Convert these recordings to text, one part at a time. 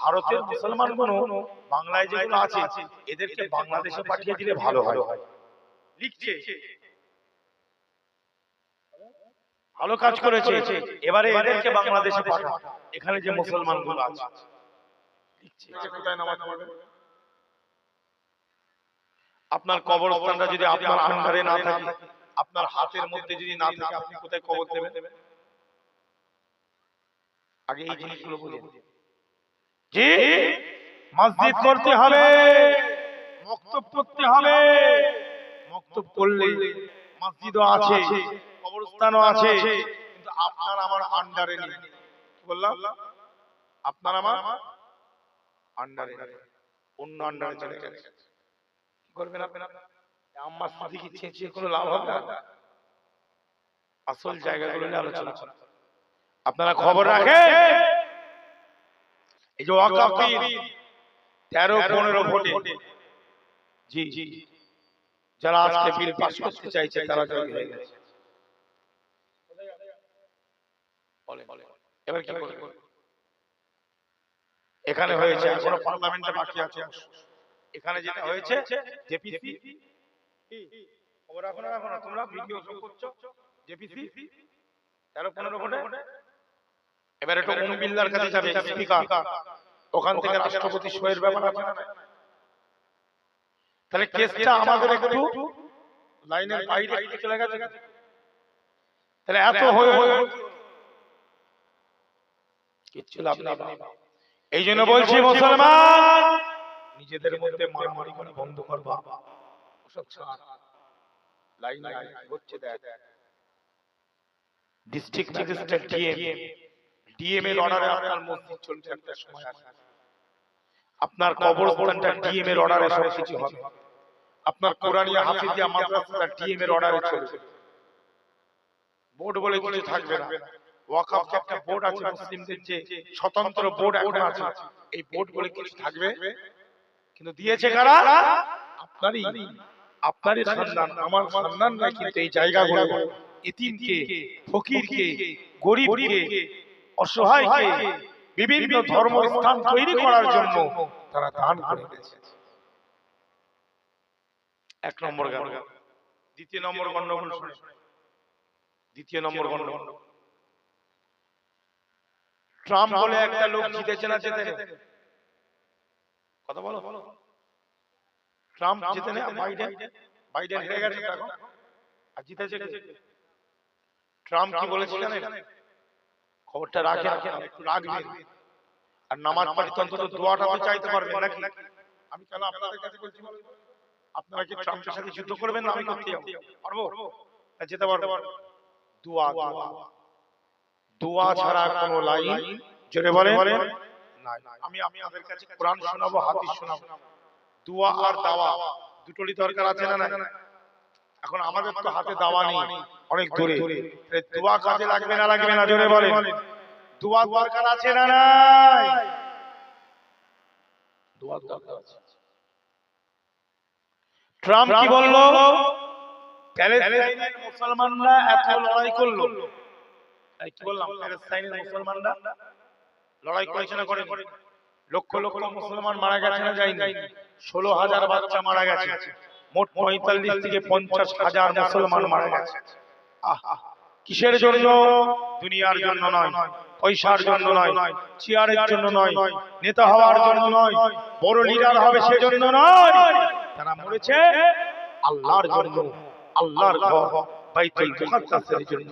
ভারতের মুসলমানগুলো বাংলায় যেগুলো আছে এদেরকে বাংলাদেশে পাঠিয়ে দিলে ভালো হয়। লিখছে। ভালো কাজ করেছে। এবারে এদেরকে বাংলাদেশে পাঠা এখানে যে মুসলমানগুলো আছে। আপনার কবরস্থানটা যদি আপনার আন্ডারে না থাকে আপনার হাতের মধ্যে যদি না থাকে আপনি কোথায় কবর দেবেন? আগে এই জিনিসগুলো বুঝুন জি মসজিদ করতে হবে মক্তব করতে হবে মক্তব করলে মসজিদও আছে কবরস্থানও আছে কিন্তু আপনার আমার আন্ডারে নেই। বললাম? আপনার আমার আন্ডারে অন্য আন্ডারে চলে গেছে। করবেন আপনারা আমার সাথে কি চেঁচিয়ে কোনো লাভ হবে না? আসল জায়গাগুলো নিয়ে আলোচনা আপনারা খবর রাখেন? এই যে ওয়াকাফ তেরো পনেরো ভোটে। জি জি যারা আজকে বিল পাস করতে চাইছে তারা জয়ী হয়ে গেছে। এবার কি করবে? এখানে হয়েছে এখনও পার্লামেন্টে বাকি আছে। এখানে যেটা হয়েছে জেপিসি খবর রাখো না রাখো না তোমরা ভিডিও শো করছ। জেপিসি তেরো পনেরো ভোটে। এবার একটু ওম বিল্লার কাছে যাবে স্পিকার। ওখান থেকে রাষ্ট্রপতি সইয়ের ব্যাপার আছে? তাহলে কেসটা আমাদের একটু লাইনের বাইরে চলে গেছে। তাহলে এত হয়ে হয়ে কিচ্ছু লাভ নেই এই জন্য বলছি মুসলমান নিজেদের মধ্যে মারামারি করে বন্ধ করবা। ওসব লাইন লাইন হচ্ছে দেখ। ডিস্ট্রিক্ট ম্যাজিস্ট্রেট ডিএম ডিএম এর অর্ডারে আপনার মসজিদ চলছে একটা সময়। আছে আপনার কবরস্থানটা ডিএম এর অর্ডারে সব কিছু হবে। আপনার কোরআনিয়া হাফিজিয়া মাদ্রাসাটা ডিএম এর অর্ডারে চলবে। বোর্ড বলে কিছু থাকবে না। ওয়াকাফ একটা বোর্ড আছে মুসলিমদের যে স্বতন্ত্র বোর্ড এখন আছে। এই বোর্ড বলে কিছু থাকবে? কিন্তু দিয়েছে কারা? আপনারই। আপনারই। সন্তান আমার সন্তান না কিন্তু এই জায়গাগুলো ইতিমকে ফকিরকে গরিবকে অসহায়কে বিভিন্ন ধর্মস্থান তৈরি করার জন্য তারা দান করে গেছে এক নম্বর গান। দ্বিতীয় নম্বর গন্ডগোল শুনে। দ্বিতীয় নম্বর গন্ডগোল। ট্রাম্প বলে একটা লোক জিতেছে না জেতে। কথা বলো। বলো। ট্রাম্প জিতে না বাইডেন? বাইডেন। হেরে গেছে আর জিতেছে কে? ট্রাম্প কি বলেছে জানেন? খবরটা রাখে একটু রাখবেন। আর নামাজ পড়ি তো অন্তত দোয়াটা তো চাইতে পারবেন নাকি? আমি কেন আপনাদের কাছে বলছি আপনারা কি ট্রাম্পের সাথে যুদ্ধ করবেন না আমি করতে যাব? পারব? না যেতে পারব। দোয়া দোয়া দোয়া। ছাড়া কোনো লাইন? জোরে বলে নাই আমি আমি আপনাদের কাছে কোরআন শোনাবো হাদিস শোনাবো। দোয়া আর দাওয়া। দুটোরই দরকার আছে না না এখন আমাদের তো হাতে দাওয়া নেই। অনেক দূরে। দোয়া কাজে লাগবে না লাগবে না জোরে বলেন। দোয়া দরকার আছে না নাই? দোয়া দরকার আছে। ট্রাম্প কি বলল? প্যালেস্টাইনের মুসলমানরা এত লড়াই করল। এই কি বললাম? প্যালেস্টাইনের মুসলমানরা লড়াই করেছে না করে লক্ষ লক্ষ মুসলমান মারা গেছে না যায়নি? ষোলো হাজার বাচ্চা মারা গেছে। মোট পঁয়তাল্লিশ থেকে পঞ্চাশ হাজার মুসলমান মারা গেছে। কিসের জন্য? দুনিয়ার জন্য নয় পয়সার জন্য নয় চেয়ারের জন্য নয় নেতা হওয়ার জন্য নয় বড় লিডার হবে সেজন্য নয়। তারা মরেছে আল্লাহর জন্য আল্লাহর ঘর বাইতুল মুকাদ্দাসের জন্য।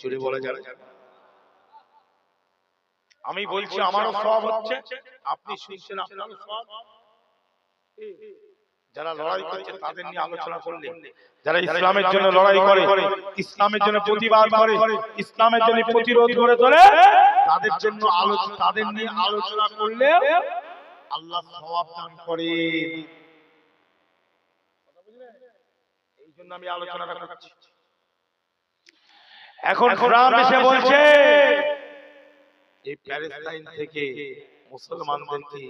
জোরে বলা যাবে আমি বলছি আমারও সব হচ্ছে আপনি শুনছেন আপনারও সব? যারা লড়াই করছে তাদের নিয়ে আলোচনা করলে যারা ইসলামের জন্য লড়াই করে ইসলামের জন্য প্রতিবাদ করে ইসলামের জন্য প্রতিরোধ করে তোলে তাদের জন্য আলোচনা তাদের নিয়ে আলোচনা করলে আল্লাহ সওয়াব দান করে। এই জন্য আমি আলোচনাটা করছি এখন ট্রাম্প এসে বলছে এই প্যালেস্তাইন থেকে মুসলমানদেরকে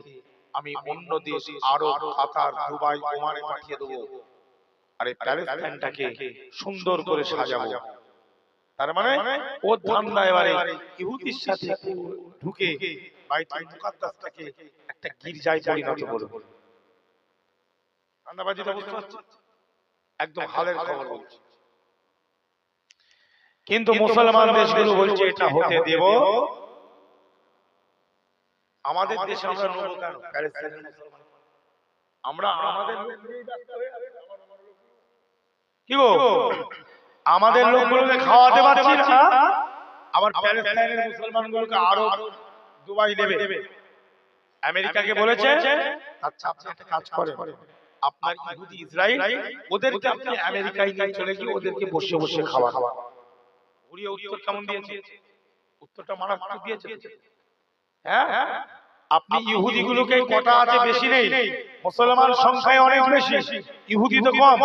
আমি অন্য দেশ আরব কাতার দুবাই ওমানে পাঠিয়ে দেবো। আর এই প্যালেস্তাইনটাকে সুন্দর করে সাজাবো। তার মানে ও ধান্দা এবারে ইহুদির সাথে ঢুকে বাইতুল মুকাদ্দাসটাকে একটা গির্জায় পরিণত করব আন্দাবাজিটা বুঝতে পারছি? একদম হালের খবর বলছি। কিন্তু মুসলমান দেশগুলো বলছে এটা হতে দেব। আমাদের দেশে আমরা নেব কেন? মুসলমান আমরা আমাদের। কি গো? আমাদের লোকগুলোকে খাওয়াতে পারছি না। আবার প্যালেস্তাইনের মুসলমানগুলোকে আরও দুবাই দেবে। আমেরিকাকে বলেছে আচ্ছা আপনি একটা কাজ করেন আপনার ইহুদি ইসরায়েল ওদেরকে আপনি আমেরিকায় নিয়ে চলে গিয়ে ওদেরকে বসে বসে খাওয়া খাওয়া ঘুরিয়ে উত্তর কেমন দিয়েছে? উত্তরটা মারাত্মক দিয়েছে। হ্যাঁ? আপনি ইহুদি গুলোকে কটা আছে বেশি নেই? মুসলমান সংখ্যায় অনেক বেশি। ইহুদি তো কম।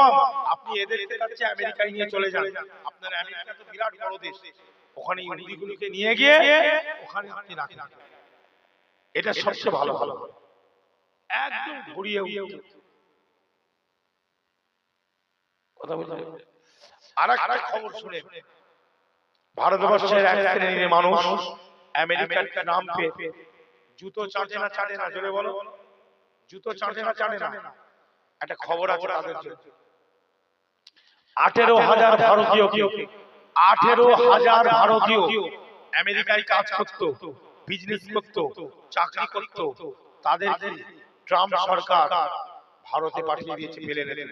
আপনি এদেরকে কাছে আমেরিকায় নিয়ে চলে যান। আপনার আমেরিকা তো বিরাট বড় দেশ। ওখানে ইহুদি গুলোকে নিয়ে গিয়ে ওখানে আপনি রাখেন। এটা সবচেয়ে ভালো ভালো একদম ঘুরিয়ে কথা বলতে আর একটা খবর শুনে। ভারতবর্ষের এক শ্রেণির মানুষ আমেরিকার ট্রাম্পে জুতো চাটে না চাটে না জোরে বলো। জুতো চাটে না চাটে না। একটা খবর আছে তাদের জন্য। আঠেরো হাজার ভারতীয় আঠেরো হাজার ভারতীয় আমেরিকায় কাজ করতো বিজনেস করতো চাকরি করতো। তাদেরকে ট্রাম্প সরকার ভারতে পাঠিয়ে দিয়েছে পেলে নেলে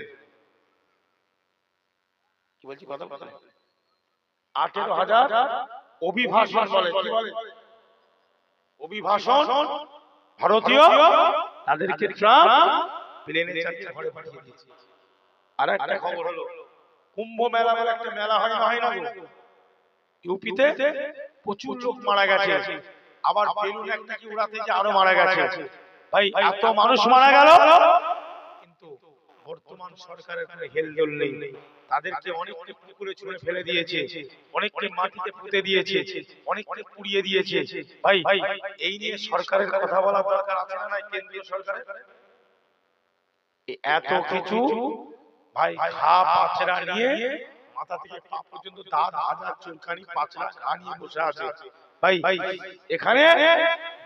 কি বলছি কথা কথা আঠেরো হাজার অভিভাষণ বলে। কি বলে। অভিভাষণ ভারতীয় তাদেরকে ট্রাম্প প্লেনে চালিয়ে ঘরে পাঠিয়ে দিয়েছে। আর একটা খবর হলো কুম্ভ মেলা বলে একটা মেলা হয় না হয় না ইউপিতে প্রচুর লোক মারা গেছে। আবার বেলুন একটা কি উড়াতে যে আরও মারা গেছে। ভাই এত মানুষ মারা গেল। কিন্তু বর্তমান সরকারের কোনো হেলদোল নেই। তাদেরকে অনেককে পুকুরে ছুঁড়ে ফেলে দিয়েছে, অনেককে মাটিতে পুঁতে দিয়েছে, অনেককে পুড়িয়ে দিয়েছে। ভাই, এই নিয়ে সরকারের কথা বলা দরকার আছে না কেন্দ্রীয় সরকারের? এত কিছু ভাই ঘা পাচরা নিয়ে মাথা থেকে পা পর্যন্ত দাঁত হাজার চুলকানি পাচরা নিয়ে বসে আছে। ভাই এখানে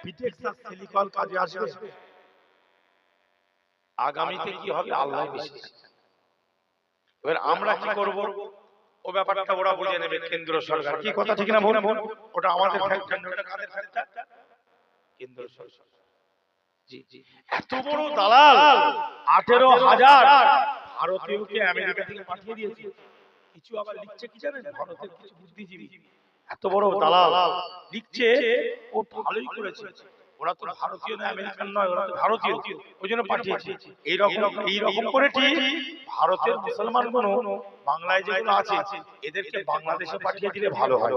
বিটেক্স আর সিলিকন কাজে আসবে। আগামীতে কি হবে? আল্লাহ বেশি এবার আমরা কি করব? ও ব্যাপারটা ওরা বুঝে নেবে কেন্দ্র সরকার। কি কথা ঠিক না ভুল ওটা আমাদের ওটা কাদের কেন্দ্র সরকার। এত বড় দালাল! আঠেরো হাজার ভারতীয়কে আমেরিকা থেকে পাঠিয়ে দিয়েছে। কিছু আবার লিখছে কি জানেন? ভারতের কিছু বুদ্ধিজীবী। এত বড় দালাল! লিখছে ও ভালোই করেছে। ওরা তো ভারতীয় না আমেরিকান নয় ওরা তো ভারতীয়। ওই জন্য পাঠিয়েছে। এইরকম এইরকম করে ঠিক ভারতের মুসলমানগুলো বাংলায় যেগুলো আছে এদেরকে বাংলাদেশে পাঠিয়ে দিলে ভালো হয়।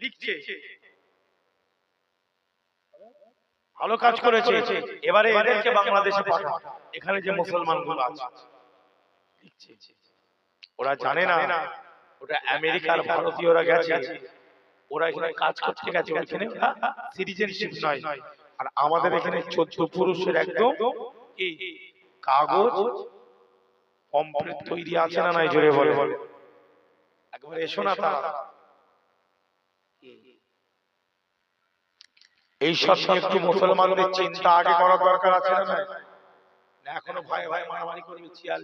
লিখছে। ভালো কাজ করেছে। এবারে এদেরকে বাংলাদেশে পাঠা এখানে যে মুসলমানগুলো আছে। ওরা জানে না। ওটা আমেরিকার ভারতীয়রা গেছে। ওরা এখানে কাজ করতে গেছে ওখানে সিটিজেনশিপ নয়। আর আমাদের এখানে চোদ্দ পুরুষের একদম এই কাগজ কমপ্লিট তৈরি আছে না নাই জোরে বলে একবার এসো না তারা। এই সব নিয়ে একটু মুসলমানদের চিন্তা আগে করার দরকার আছে না? না এখনও ভাই ভাই মারামারি করবে চিয়াল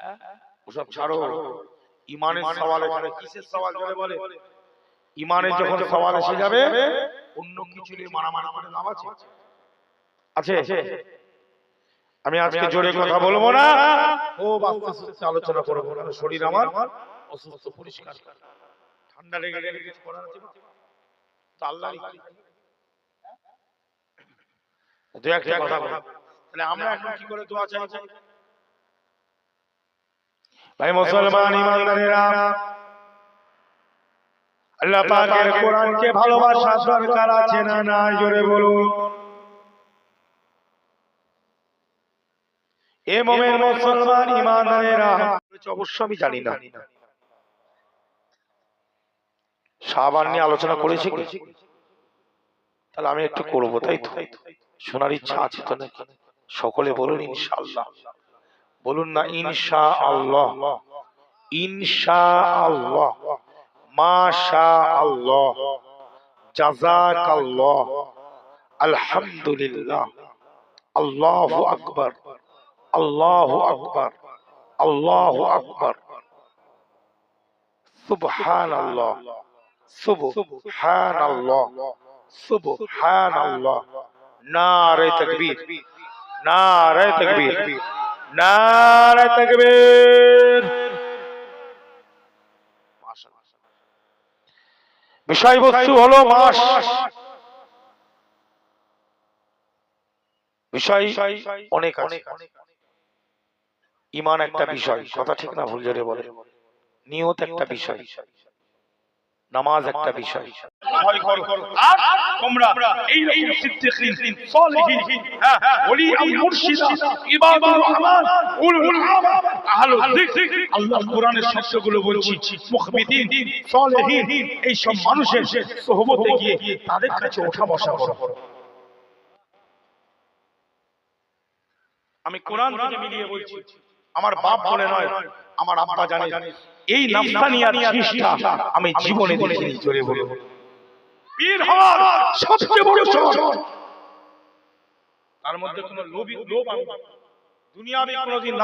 হ্যাঁ? ওসব ছাড়ো। ইমানের সওয়াল এখানে কিসের সওয়াল জোরে বলে ইমানের যখন সওয়াল এসে যাবে অন্য কিছু নিয়ে মারামারি করে লাভ আছে? আছে। আমি আজকে জোরে কথা বলব না। ও আস্তে আস্তে আলোচনা করব কারণ শরীর আমার অসুস্থ পরিষ্কার। ঠান্ডা লেগে গেলে কিছু করার আছে তো আল্লাহ দু একটা কথা বলো। তাহলে আমরা এখন কি করে দোয়া চাইছি ভাই মুসলমান ইমানদারেরা আল্লাহ পাকের কোরআনকে ভালোবাসা দরকার আছে না না জোরে বলুন। এ মোমেন মুসলমান ইমানদারেরা অবশ্য আমি জানি না। সাবান নিয়ে আলোচনা করেছি কি? তাহলে আমি একটু করব তাই তো? শোনার ইচ্ছা আছে তো নাকি? সকলে বলুন ইনশাআল্লাহ। বলুন না ইনশা আল্লাহ ইনশা আল্লাহ মাশা আল্লাহ জাযাকাল্লাহ। আলহামদুলিল্লাহ। আল্লাহু আকবার। আল্লাহু আকবার। আল্লাহু আকবার। সুবহানাল্লাহ। সুবহানাল্লাহ। সুবহানাল্লাহ। নারে তাকবীর। নারে তাকবীর। নারে তাকবীর। বিষয়বস্তু হলো মাস। বিষয় অনেক অনেক ইমান একটা বিষয়, কথা ঠিক না, ভুল জোরে বলে। নিয়ত একটা বিষয়। নামাজ একটা বিষয়। আর তোমরা এই রকম সিদ্দিকিন সালেহিন হ্যাঁ ওলি আল মুর্শিদা ইবাদুর রহমান উলুল আমর আহলুল যিকর আল্লাহ কোরআনের শব্দগুলো বলছি মুখবিতিন সালেহিন এই সব মানুষের সোহবতে গিয়ে তাদের কাছে ওঠা বসা করো। আমি কোরআন থেকে মিলিয়ে বলছি আমার বাপ বলে নয় আমার আব্বা জানে। এই নাফসানিয়াত জিনিসটা আমি জীবনে দেখিনি জোরে বলে পীর হওয়ার সবচেয়ে বড় শর্ত তার মধ্যে কোনো লোভী লোভ আমি দুনিয়াবি কোনোদিন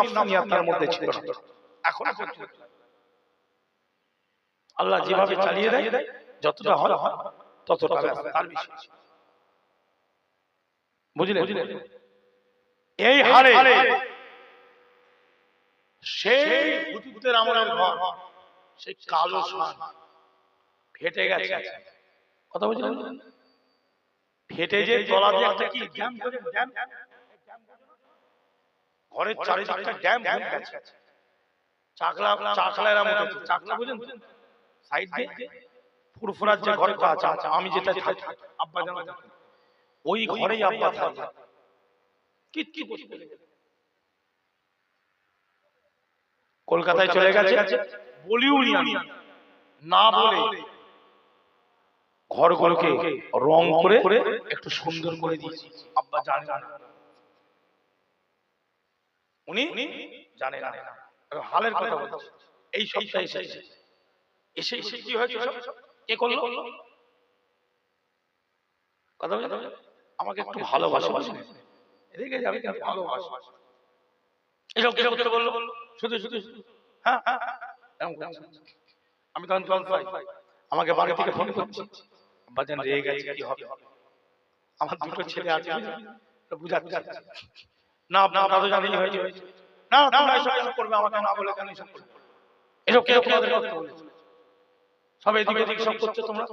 তার মধ্যে ছিল না। এখন আল্লাহ যেভাবে চালিয়ে দেয় যতটা হয় ততটা তার বেশি। বুঝলেন? এই হারে সেই হুজুরদের আমলের ঘর। সেই কালো শান ফেটে গেছে। কথা বুঝলেন ফেটে যে তলা দিয়ে একটা কি ড্যাম করে ড্যাম ঘরের চারিদিকটা ড্যাম হয়ে গেছে। চাকলা চাকলা এরা মতো। চাকলা বুঝেন সাইড দিয়ে? ফুরফুরার যে ঘরটা আছে আমি যেটা থাকি আব্বা জানা। ওই ঘরেই আব্বা থাকে। কিচ্ছু করতে পারে না। কলকাতায় চলে গেছে। বলিউডি না বলে ঘরগুলোকে রং করে একটু সুন্দর করে দিয়েছি। আব্বা জানে না। উনি জানে না। হালের কথা বলছি। এই সপ্তাহে এসেছে। এসে এসে কি হয়েছে? কে করল? কথা বলছে? আমাকে একটু ভালোবাসো? এদিকে যাবে ভালোবাসো। এসব কিছু করতে বলল? শুধু শুধু শুধু। হ্যাঁ হ্যাঁ হ্যাঁ, আমি তখন পাই আমাকে বাড়ি থেকে ফোন করছি। বাজান রেগে গেছে কি হবে? আমার দুটো ছেলে আছে বুঝাতে না না দাদু জানি হয়েছে। না না না এসব কেন করবে আমাকে না বলে কেন এসব করবে? এসব কেউ কেউ করতে বলেছে সব এদিকে এদিকে সব করছ তোমরা?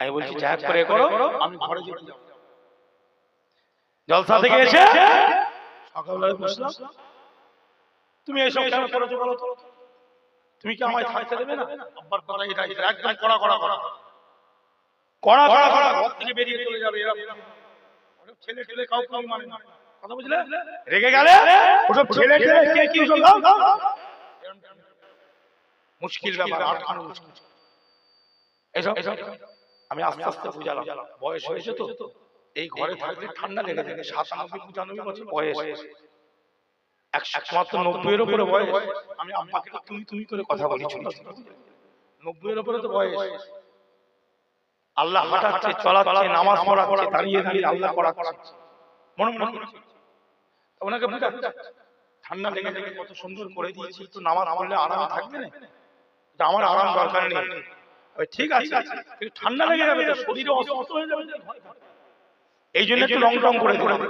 আমি বলছি যা করে করো। আমি ঘরে যেতে যাব। জলসা থেকে এসে বসলাম তুমি এইসব কেন করেছ বলো তো? তুমি কি আমায় থাকতে দেবে না? আব্বার কথা এটা একদম কড়া কড়া কড়া কড়া কড়া কড়া। ঘর থেকে বেরিয়ে চলে যাবে ছেলে ছেলে কাউকে আমি মানে না। কথা বুঝলে? রেগে গেলে? ওসব ছেলে ছেলে কে কি ওসব দাও? দাও মুশকিল ব্যাপার আটকানো মুশকিল এসব? এসব? আমি আস্তে আস্তে বুঝালাম। বয়স হয়েছে তো? এই ঘরে থাকলে ঠান্ডা লেগে যাবে সাতানব্বই পঁচানব্বই বছর বয়স একমাত্র নব্বইয়ের উপরে বয়স আমি আব্বাকে তো তুমি তুমি করে কথা বলি ছোট নব্বইয়ের উপরে তো বয়স আল্লাহ হাঁটাচ্ছে চলাচ্ছে নামাজ পড়াচ্ছে দাঁড়িয়ে দাঁড়িয়ে আল্লাহ করাচ্ছে মনে মনে ওনাকে বুঝা ঠান্ডা লেগে লেগে কত সুন্দর করে দিয়েছি একটু নামাজ পড়লে আরামে থাকবে না আমার আরাম দরকার নেই ওই ঠিক আছে কিন্তু ঠান্ডা লেগে যাবে শরীরে অসুস্থ হয়ে যাবে তো। এই জন্য একটু রং রং করে দিলাম।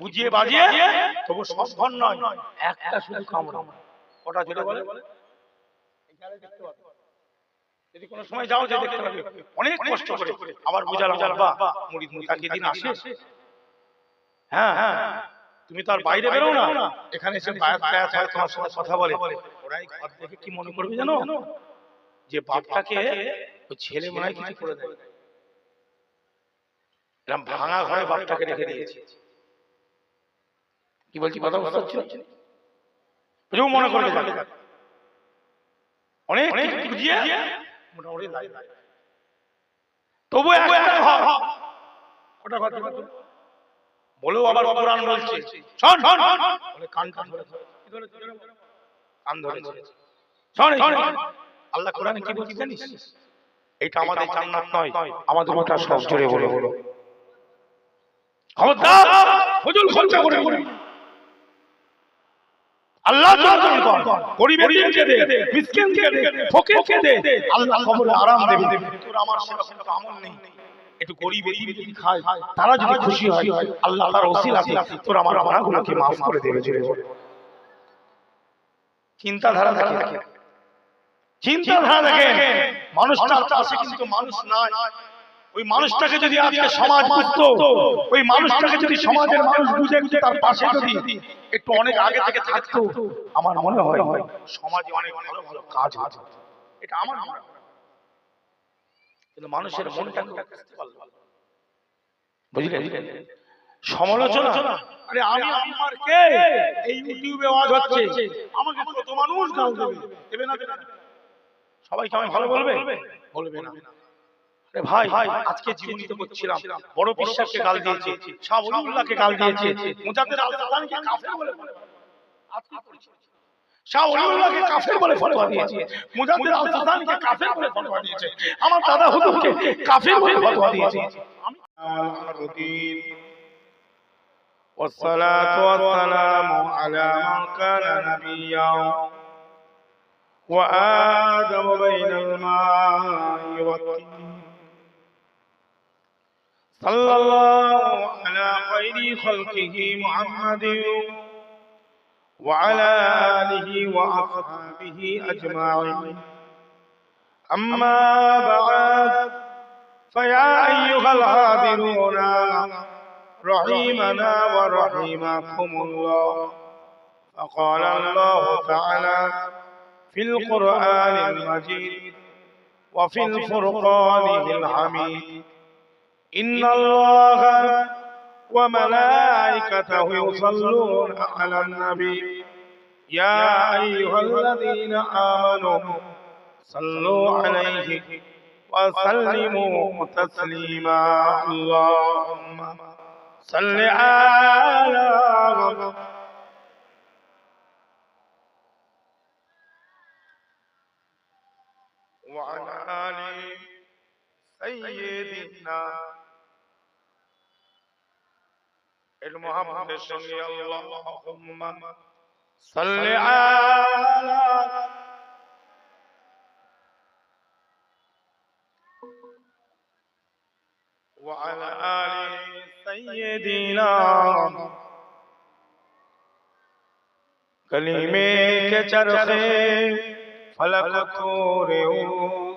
বুঝিয়ে বাজিয়ে তবু সব ঘর নয়। একটা শুধু কামড়া কটা জোরে বলে? যদি কোনো সময় যাও অনেক কষ্ট করে। আবার মুড়িদ মুতাকি দিন হ্যাঁ হ্যাঁ। তুমি বাইরে বেরো না। এখানে এসে তোমার কথা বলে। ওরাই ঘর দেখে কি মনে করবে যে বাপটাকে ছেলে মনে হয় কিছু করে দেয়। এরকম ভাঙা ঘরে বাপটাকে রেখে দিয়েছে। কি বলছি কথা বুঝতে পারছ মনে করবে যাবে অনেক বুঝিয়ে মোটামুটি দাঁড়িয়ে দাঁড়িয়ে। তবু একটা ঘর। ওটা ঘর বলেও আবার কোরআন বলছে। শোন শোন বলে কান কান ধরে ধরে। কি ধরে ধরে? কান ধরে ধরে। শোন শোন। আল্লাহ কোরআনে কি বলছে জানিস? এটা আমাদের জান্নাত নয়। আমাদের মতো সব জুড়ে বলে। বলো। খবরদার ফজল খরচা করে করে আল্লাহ জন্য কর। গরিবের দিনকে দে মিসকিনকে দে ফকিরকে দে। আল্লাহ কবরে আরাম দেবে। তোর আমার সেরকম তো আমল নেই। একটু গরিব এদিকে যদি খায় তারা যদি খুশি হয় আল্লাহ তার আমার গুনাহগুলোকে মাফ করে দেবে বলে। চিন্তাধারা দেখে চিন্তাধারা দেখে মানুষটার পাশে কিন্তু মানুষ নাই। ওই মানুষটাকে যদি আজকে সমাজ বুঝতো ওই মানুষটাকে যদি সমাজের মানুষ বুঝে একটু তার পাশে যদি একটু অনেক আগে থেকে থাকতো আমার মনে হয় সমাজে অনেক ভালো ভালো কাজ হতো। এটা আমার মনে কিন্তু মানুষের। বুঝলেন? সমালোচনা। আরে আমি আমার কে? এই ইউটিউবে আওয়াজ হচ্ছে। আমাকে কত মানুষ গাল দেবে? দেবে না সবাইকে আমি ভালো বলবে? বলবে না। ভাই আজকে জীবনীতে করছিলাম বড় বিশ্বাসকে গাল দিয়েছে শাহ ওলিউল্লাহকে গাল দিয়েছে মুজাদ্দেদ আল সালামকে কাফের বলে বলে আজকে করেছে। শাহ ওলিউল্লাহকে কাফের বলে ফতোয়া দিয়েছে মুজাদ্দেদ আল সালামকে কাফের বলে ফতোয়া দিয়েছে আমার দাদা হুজুরকে কাফের বলে ফতোয়া দিয়েছে আমি والصلاة والسلام على من كان نبيا وآدم بين الماء والطين صلى الله على خير خلقه محمد وعلى آله وأصحابه أجمعين. أما بعد فيا أيها الحاضرون رحيمنا ورحيمكم الله. فقال الله تعالى في القرآن المجيد وفي الفرقان الحميد. إن الله وملائكته يصلون على النبي. يا أيها الذين آمنوا صلوا عليه وسلموا تسليما. اللهم صل على وعلى آل سيدنا المحبت سمي اللهم صل على وعلى آل سيدنا كلمي كترخي چرخے فلک کو ریوس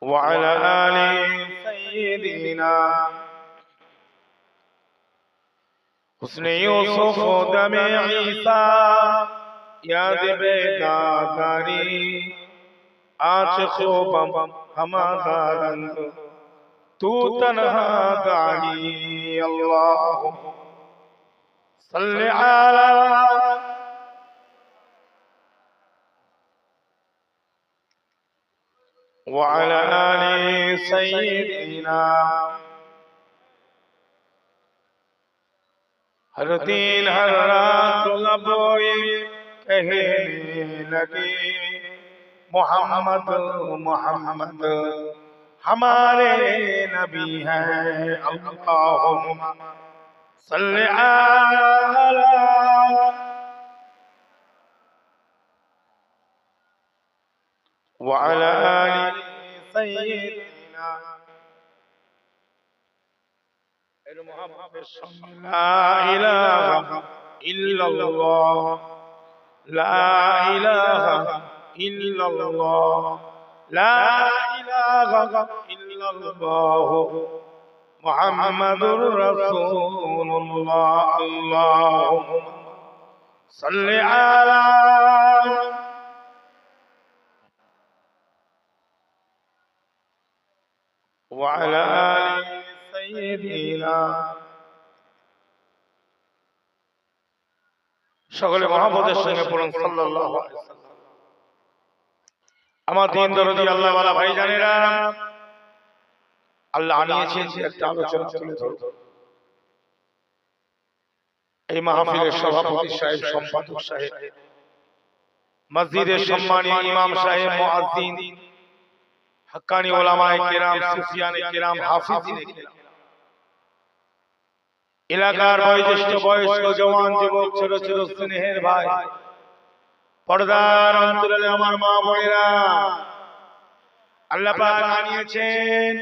وعلى آل سيدنا حسن يوسف دم عيسى يا بیدا داری آج خوبم ہمارا رنگ تو تنها دعني الله صل على وعلى آل سيدنا هر دين هر رات نبي محمد, محمد. ہمارے نبی ہیں اللہم صلی اللہ وعلى آل سيدنا لا إله إلا الله لا إله إلا الله لا إله إلا الله محمد رسول الله اللهم صل على وعلى آل سيدنا সকলে মহাপদের সঙ্গে পড়ুন সাল্লাল্লাহু আলাইহি ওয়াসাল্লাম। আমার দিন দরদি আল্লাহ ওয়ালা ভাই জানেরা আল্লাহ আনিয়েছেন একটা আলোচনা তুলে ধরব এই মাহফিলের সভাপতি সাহেব সম্পাদক সাহেব মসজিদের সম্মানীয় ইমাম সাহেব মুয়াজ্জিন হক্কানি ওলামায়ে কেরাম সুফিয়ানে কেরাম হাফিজিনে কেরাম এলাকার বয়োজ্যেষ্ঠ বয়স্ক জওয়ান যুবক ছোট ছোট স্নেহের ভাই পর্দার অন্তরালে আমার মা বোনেরা আল্লাহ পাক আনিয়েছেন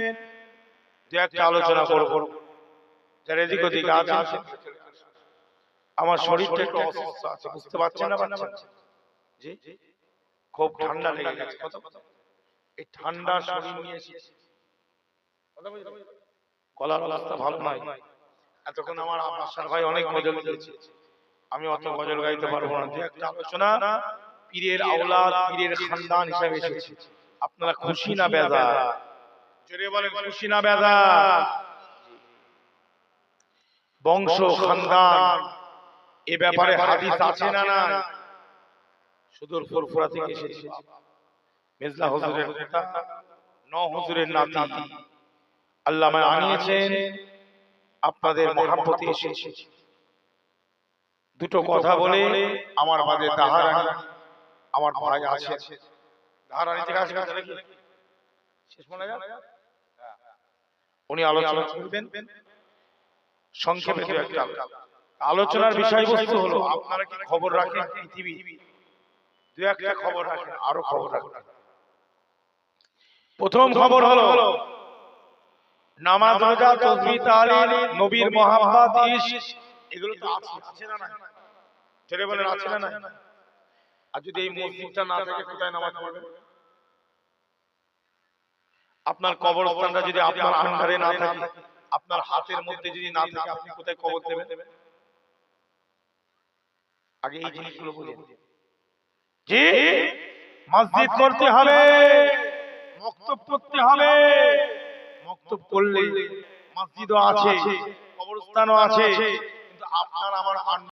যে একটা আলোচনা করব যারা এদিক ওদিক আছেন আমার শরীরটা একটু অসুস্থ আছে বুঝতে পারছেন না বাচ্চা জি? খুব ঠান্ডা লেগে গেছে কত এই ঠান্ডা শরীর নিয়ে এসেছি। গলার অবস্থা ভালো নয় এতক্ষণ আমার আব্বাসার ভাই অনেক মজা দিয়েছে আমি অত গজল গাইতে পারব না। যে একটা আলোচনা পীরের আওলাদ পীরের খানদান হিসাবে এসেছে। আপনারা খুশি না বেজা জোরে বলেন খুশি না বেজা বংশ খানদান। এ ব্যাপারে হাদিস আছে না না। সুদূর ফুরফুরা থেকে এসেছে মেজলা হুজুরের কথা ন হুজুরের নাতি। আল্লাহ আনিয়েছেন। আপনাদের মহাব্বতে এসেছে। দুটো কথা বলে আমার বাদে দাহারানি আমার ভাই আছে। দাহারানি থেকে আসবে শেষ মনে যায়? উনি আলোচনা করবেন। সংক্ষেপে একটা। আলোচনার বিষয়বস্তু হলো আপনারা কি খবর রাখেন পৃথিবী? দু একটা খবর রাখেন আরও খবর রাখেন। প্রথম খবর হলো নামাজ রোজা নবীর মোহাম্মদ ইশ এগুলো তো আছে না না ছেড়ে বলেন আছে না না আর যদি এই মসজিদটা না থাকে কোথায় নামাজ পড়বেন আপনার কবরস্থানটা যদি আপনার আন্ডারে না থাকে আপনার হাতের মধ্যে যদি না থাকে আপনি কোথায় কবর দেবেন? আগে এই জিনিসগুলো বুঝুন জি? মসজিদ করতে হবে মক্তব করতে হবে মক্তব করলে মসজিদও আছে কবরস্থানও আছে। আপনার আমার